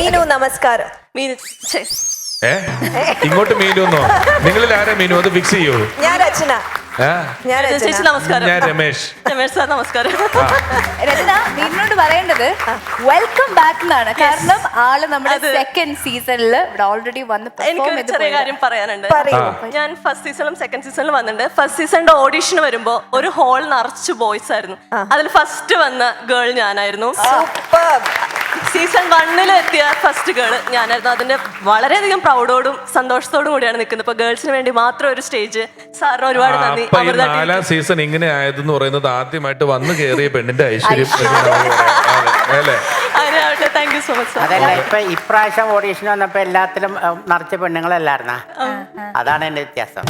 നമസ്കാരം. മീനു ഛെ, ഏ? ഇങ്ങോട്ട് മീനു എന്നോ? നിങ്ങളിൽ ആരാ മീനു? അത് ഫിക്സ് ചെയ്യൂ. ഞാൻ രചന. ഞാൻ ചേച്ചി രചന. നമസ്കാരം. ഞാൻ രമേശ്. രമേഷ് സാർ നമസ്കാരം. രചന നിന്നോട് പറയേണ്ടത് വെൽക്കം ബാക്ക് എന്നാണ് കാരണം ആൾ നമ്മുടെ അത്. സെക്കൻഡ് സീസണിൽ ഇവിടെ ഓൾറെഡി വന്ന് എനിക്ക് പെർഫോം ഒരു ചെറിയ കാര്യം പറയാനുണ്ട്. പറയൂ. ഞാൻ ഫസ്റ്റ് സീസണിലും സെക്കൻഡ് സീസണിലും വന്നിട്ടുണ്ട്. ഫസ്റ്റ് സീസണിന്റെ ഓഡിഷൻ വരുമ്പോ ഒരു ഹോൾ നിറച്ച് ബോയ്സ് ആയിരുന്നു. അതിൽ ഫസ്റ്റ് വന്ന ഗേൾ ഞാനായിരുന്നു. സൂപ്പർ സീസൺ വണ്ണിൽ എത്തിയ ഫസ്റ്റ് ഗേൾ ഞാനായിരുന്നു. അതിന്റെ വളരെയധികം പ്രൗഡോടും സന്തോഷത്തോടും കൂടിയാണ് നിൽക്കുന്നത്. ഇപ്പൊ ഗേൾസിന് വേണ്ടി മാത്രം ഒരു സ്റ്റേജ് സാറിന് ഒരുപാട് നന്ദി. അപ്പൊ ഈ അമൃത നാലാം സീസൺ ഇങ്ങനെ ആയതെന്ന് പറയുന്നത് ആദ്യമായിട്ട് വന്നു കയറിയ പെണ്ണിന്റെ ഐശ്വര്യം. അല്ലേ? അതിനാവട്ടെ thank you so much sir അതല്ല ഇപ്പൊ ഇപ്രാവശ്യം ഓഡീഷൻ വന്നപ്പോ എല്ലാത്തിലും നിറച്ച പെണ്ണുങ്ങളല്ലായിരുന്ന അതാണ് എന്റെ വ്യത്യാസം.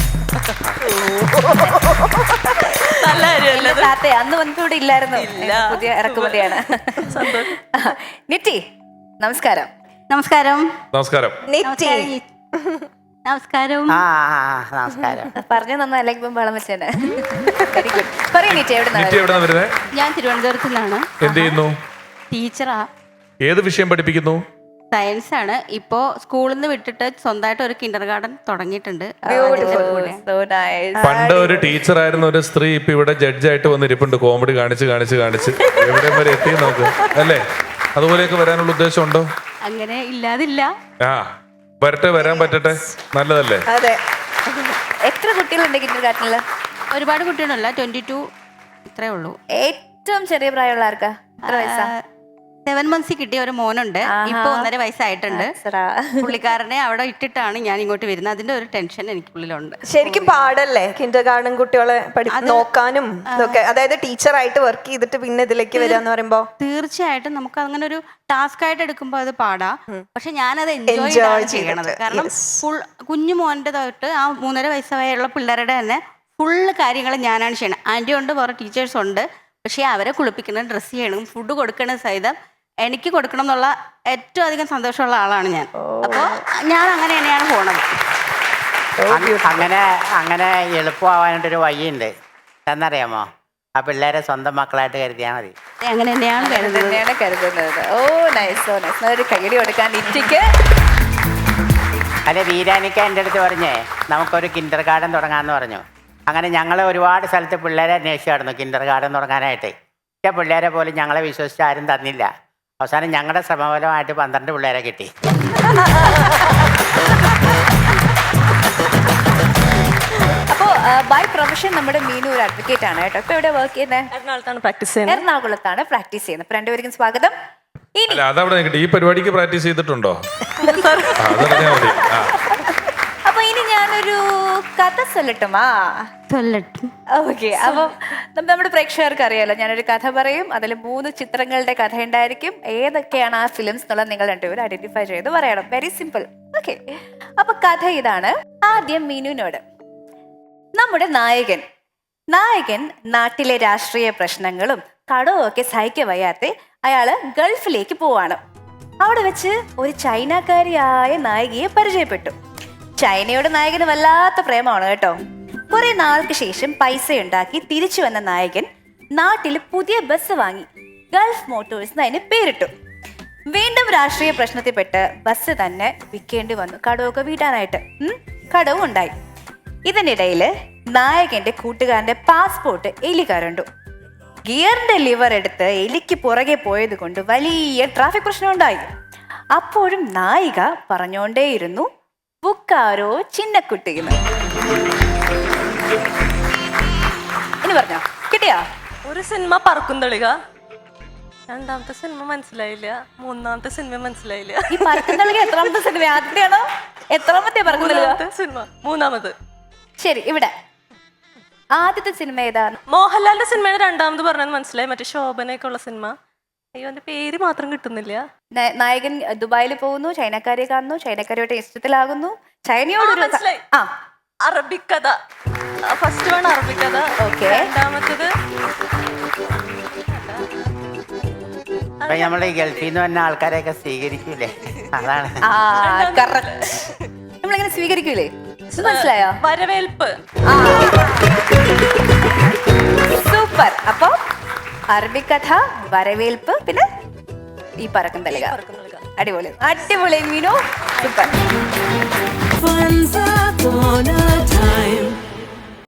നല്ല കാര്യമല്ലേ എന്റെ താത്തേ അന്ന് വന്നപ്പോ ഇവിടെ ഇല്ലായിരുന്നു. ഇല്ല. പുതിയ ഇറക്കുമതിയാണ്. സന്തോഷം. നിറ്റി നമസ്കാരം. നമസ്കാരം. നമസ്കാരം. നിറ്റി. നമസ്കാരം. ആ പറഞ്ഞു തന്ന? അല്ലെങ്കിൽ ഇപ്പം വളം വെച്ചേനെ. വെരി ഗുഡ് പറയൂ നിറ്റി എവിടെ നിത്യ എവിടെ വരുന്നത് ഞാൻ തിരുവനന്തപുരത്ത് നിന്നാണ് എന്ത് ചെയ്യുന്നു? ടീച്ചറാ. ഏത് വിഷയം പഠിപ്പിക്കുന്നു? സയൻസ് ആണ്. ഇപ്പോ സ്കൂളിൽ നിന്ന് വിട്ടിട്ട് സ്വന്തമായിട്ട് ഒരു കിൻഡർ ഗാർഡൻ തുടങ്ങിയിട്ടുണ്ട്. സോ നൈസ് പണ്ട് ഒരു ടീച്ചർ ആയിരുന്ന ഒരു സ്ത്രീ ഇപ്പൊ ഇവിടെ ജഡ്ജായിട്ട് വന്നിരിപ്പുണ്ട്. കോമഡി കാണിച്ച് കാണിച്ച് കാണിച്ച്. എവിടെ വരെ എത്തി നോക്ക്. അല്ലേ? അതുപോലെയൊക്കെ വരാനുള്ള ഉദ്ദേശം ഉണ്ടോ അങ്ങനെ ഇല്ലാതില്ല. ആ വരട്ടെ വരാൻ പറ്റട്ടെ. നല്ലതല്ലേ? അതെ. എത്ര കുട്ടികളുണ്ട് കിൻഡർ ഗാർഡനിൽ ഒരുപാട് കുട്ടികളല്ല ട്വന്റി ടു ഇത്രേ ഉള്ളൂ. ഏറ്റവും ചെറിയ പ്രായമുള്ള ആർക്കാ? എത്ര വയസ്സാ? സെവൻ മന്ത്സിൽ കിട്ടിയ ഒരു മോനുണ്ട്. ഇപ്പൊ ഒന്നര വയസ്സായിട്ടുണ്ട്. പുള്ളിക്കാരനെ അവിടെ ഇട്ടിട്ടാണ് ഞാൻ ഇങ്ങോട്ട് വരുന്നത്. അതിന്റെ ഒരു ടെൻഷൻ എനിക്ക് ഉള്ളിലുണ്ട് ശരിക്കും പാടല്ലേ കിൻഡർ ഗാർഡൻ കുട്ടികളെ നോക്കാനും ഇതൊക്കെ? അതായത് ടീച്ചറായിട്ട് വർക്ക് ചെയ്തിട്ട് പിന്നെ ഇതിലേക്ക് വരിക എന്ന് പറയുമ്പോ? തീർച്ചയായിട്ടും നമുക്ക് അങ്ങനെ ഒരു ടാസ്ക് ആയിട്ട് എടുക്കുമ്പോൾ അത് പാടാ. പക്ഷെ ഞാനത് എൻജോയ് ചെയ്യണത്. കാരണം ഫുൾ കുഞ്ഞു മോന്റെ തൊട്ട് ആ മൂന്നര വയസ്സായുള്ള പിള്ളേരുടെ തന്നെ ഫുള്ള് കാര്യങ്ങൾ ഞാനാണ് ചെയ്യണം ആന്റി ഉണ്ട് വേറെ ടീച്ചേഴ്സ് ഉണ്ട്. പക്ഷേ അവരെ കുളിപ്പിക്കണം ഡ്രസ് ചെയ്യണം ഫുഡ് കൊടുക്കണം സഹിതം എനിക്ക് കൊടുക്കണം എന്നുള്ള ഏറ്റവും അധികം സന്തോഷമുള്ള ആളാണ് ഞാൻ. അപ്പോൾ ഞാൻ അങ്ങനെ തന്നെയാണ് പോണത്. അങ്ങനെ അങ്ങനെ എളുപ്പമാവാനായിട്ട് ഒരു വഴിയുണ്ട്. എന്നറിയാമോ ആ പിള്ളേരെ സ്വന്തം മക്കളായിട്ട് കരുതിയാൽ മതി. അങ്ങനെ തന്നെയാണ് തന്നെയാണ് കരുതുന്നത്. ഓ നൈസ് ഓ നൈസ് ഒരു കൈയടി കൊടുക്കാൻ ഇറ്റിക്ക് അല്ലെ വീരാനിക്ക എന്റെ അടുത്ത് പറഞ്ഞേ നമുക്കൊരു കിൻഡർ ഗാർഡൻ തുടങ്ങാമെന്ന് പറഞ്ഞു. അങ്ങനെ ഞങ്ങൾ ഒരുപാട് സ്ഥലത്ത് പിള്ളേരെ അന്വേഷിച്ചായിരുന്നു കിൻഡർ ഗാർഡൻ തുടങ്ങാനായിട്ട്. പക്ഷേ പിള്ളേരെ പോലും ഞങ്ങളെ വിശ്വസിച്ച് ആരും തന്നില്ല. അവസാനം ഞങ്ങളുടെ ശ്രമഫലമായിട്ട് പന്ത്രണ്ട് പിള്ളേരെ കിട്ടി. അപ്പോ ബൈ പ്രൊഫഷൻ നമ്മുടെ മീനു ഒരു അഡ്വക്കേറ്റ് ആണ് കേട്ടോ. ഇപ്പൊ എവിടെ വർക്ക് ചെയ്യുന്നത് എറണാകുളത്താണ് പ്രാക്ടീസ് ചെയ്യുന്നത് എറണാകുളത്താണ് പ്രാക്ടീസ് ചെയ്യുന്നത് അപ്പൊ രണ്ടുപേർക്കും സ്വാഗതം. ഇനി അല്ല അതവിടെ നിൽക്കട്ടെ ഈ പരിപാടിക്ക് പ്രാക്ടീസ് ചെയ്തിട്ടുണ്ടോ? ആ, അതറിഞ്ഞാ മതി. ആ. ഞാനൊരു കഥ ചൊല്ലട്ടുമാ തൊല്ലട്ടും ഓക്കെ അപ്പം നമ്മ- നമ്മുടെ പ്രേക്ഷകർക്ക് അറിയാലോ ഞാനൊരു കഥ പറയും. അതിൽ മൂന്ന് ചിത്രങ്ങളുടെ കഥ ഉണ്ടായിരിക്കും. ഏതൊക്കെയാണ് ആ ഫിലിംസ് എന്നുള്ളത് നിങ്ങൾ രണ്ടുപേരും ഐഡന്റിഫൈ ചെയ്ത് പറയണം. Very simple okay. അപ്പൊ കഥ ഇതാണ്. ആദ്യം മീനുവിനോട്. നമ്മുടെ നായകൻ. നായകൻ നാട്ടിലെ രാഷ്ട്രീയ പ്രശ്നങ്ങളും കടവും ഒക്കെ സഹിക്ക വയ്യാത്ത അയാൾ ഗൾഫിലേക്ക് പോവാണ്. അവിടെ വെച്ച് ഒരു ചൈനക്കാരിയായ നായികയെ പരിചയപ്പെട്ടു. ചൈനയോട് നായകന് വല്ലാത്ത പ്രേമമാണ് കേട്ടോ. കുറെ നാൾക്ക് ശേഷം പൈസ ഉണ്ടാക്കി തിരിച്ചു വന്ന നായകൻ നാട്ടിൽ പുതിയ ബസ് വാങ്ങി. ഗൾഫ് മോട്ടോഴ്സ് അതിന് പേരിട്ടു. വീണ്ടും രാഷ്ട്രീയ പ്രശ്നത്തിൽപ്പെട്ട് ബസ് തന്നെ വിൽക്കേണ്ടി വന്നു. കടമൊക്കെ വീട്ടാനായിട്ട്. കടവും ഉണ്ടായി. ഇതിനിടയിൽ നായകന്റെ കൂട്ടുകാരന്റെ പാസ്പോർട്ട് എലി കരണ്ടു ഗിയറിന്റെ ലിവർ എടുത്ത് എലിക്ക് പുറകെ പോയത് കൊണ്ട് വലിയ ട്രാഫിക് പ്രശ്നം ഉണ്ടായി അപ്പോഴും നായിക പറഞ്ഞോണ്ടേയിരുന്നു ബുക്കാരോ ചിന്നക്കുട്ടിന്ന് ഇനി പറഞ്ഞോ കിട്ടിയാ? ഒരു സിനിമ പറക്കും തെളിക. രണ്ടാമത്തെ സിനിമ മനസ്സിലായില്ല. മൂന്നാമത്തെ സിനിമ മനസ്സിലായില്ല. ഈ പറക്കും തെളിക എത്രാമത്തെ സിനിമ? ആദ്യത്തെയാണോ? എത്രാമത്തെ പറക്കും തെളിക? സിനിമ. മൂന്നാമത്. ശരി ഇവിടെ. ആദ്യത്തെ സിനിമ ഏതാണ്? മോഹൻലാലിന്റെ സിനിമയാണ് രണ്ടാമത് പറഞ്ഞത് മനസ്സിലായി. മറ്റേ ശോഭനയൊക്കെ ഉള്ള സിനിമ. അയ്യോ എന്റെ പേര് മാത്രം കിട്ടുന്നില്ല. ന- നായകൻ ദുബായിൽ പോകുന്നു ചൈനക്കാരെ കാണുന്നു ചൈനക്കാരുമായിട്ട് ഇഷ്ടത്തിലാകുന്നു. ചൈനയോട് ആ, മനസ്സിലായി. ആ. അറബിക്കഥ. ഫസ്റ്റ് വൺ അറബിക്കഥ. Okay. രണ്ടാമത്തത് അപ്പൊ നമ്മൾ ഈ ഗൾഫിൽ നിന്ന് വന്ന ആൾക്കാരെയൊക്കെ സ്വീകരിക്കൂലേ? അതാണ്. ആ കറക്റ്റ് നമ്മളിങ്ങനെ സ്വീകരിക്കൂലേ? ഇത് മനസ്സിലായോ? വരവേൽപ്പ്. സൂപ്പർ. അപ്പൊ അറബിക്കഥ വരവേൽപ്പ് പിന്നെ ഈ പറക്കം തലക അടിപൊളി. അടിപൊളി മീനോ. സൂപ്പർ.